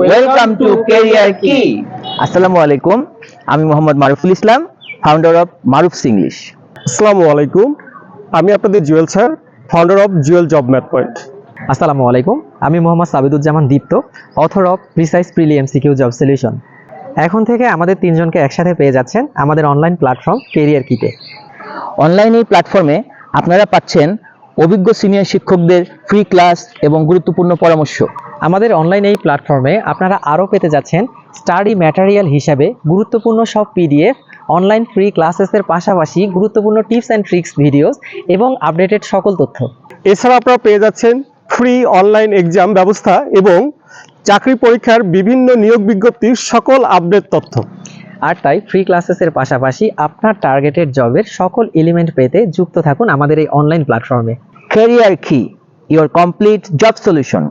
Welcome to career কি আসসালামু আলাইকুম আমি Mohammad Maruful Islam founder of Maruf's English আসসালামু আলাইকুম। আমি আপনাদের Jewel sir founder of Jewel job math point আসসালামু আলাইকুম। আমি Mohammad Sabiduzzaman Dipto author of precise preli MCQ job solution এখন থেকে আমাদের তিনজনকে একসাথে পেয়ে যাচ্ছেন আমাদের অনলাইন প্ল্যাটফর্ম কেরিয়ার কিটে অনলাইন এই প্ল্যাটফর্মে আপনারা পাচ্ছেন অভিজ্ঞ সিনিয়র শিক্ষকদের ফ্রি ক্লাস এবং গুরুত্বপূর্ণ পরামর্শ। আমাদের অনলাইন এই প্ল্যাটফর্মে আপনারা আরও পেতে যাচ্ছেন স্টাডি ম্যাটেরিয়াল হিসাবে গুরুত্বপূর্ণ সব পিডিএফ অনলাইন ফ্রি ক্লাসেসের পাশাপাশি গুরুত্বপূর্ণ টিপস অ্যান্ড ট্রিক্স ভিডিওস এবং আপডেটেড সকল তথ্য। এছাড়া আপনারা পেয়ে যাচ্ছেন ফ্রি অনলাইন এক্সাম ব্যবস্থা এবং চাকরি পরীক্ষার বিভিন্ন নিয়োগ বিজ্ঞপ্তির সকল আপডেট তথ্য। আর তাই ফ্রি ক্লাসেসের পাশাপাশি আপনার টার্গেটেড জবের সকল এলিমেন্ট পেতে যুক্ত থাকুন আমাদের এই অনলাইন প্ল্যাটফর্মে ক্যারিয়ার কি ইওর কমপ্লিট জব সলিউশন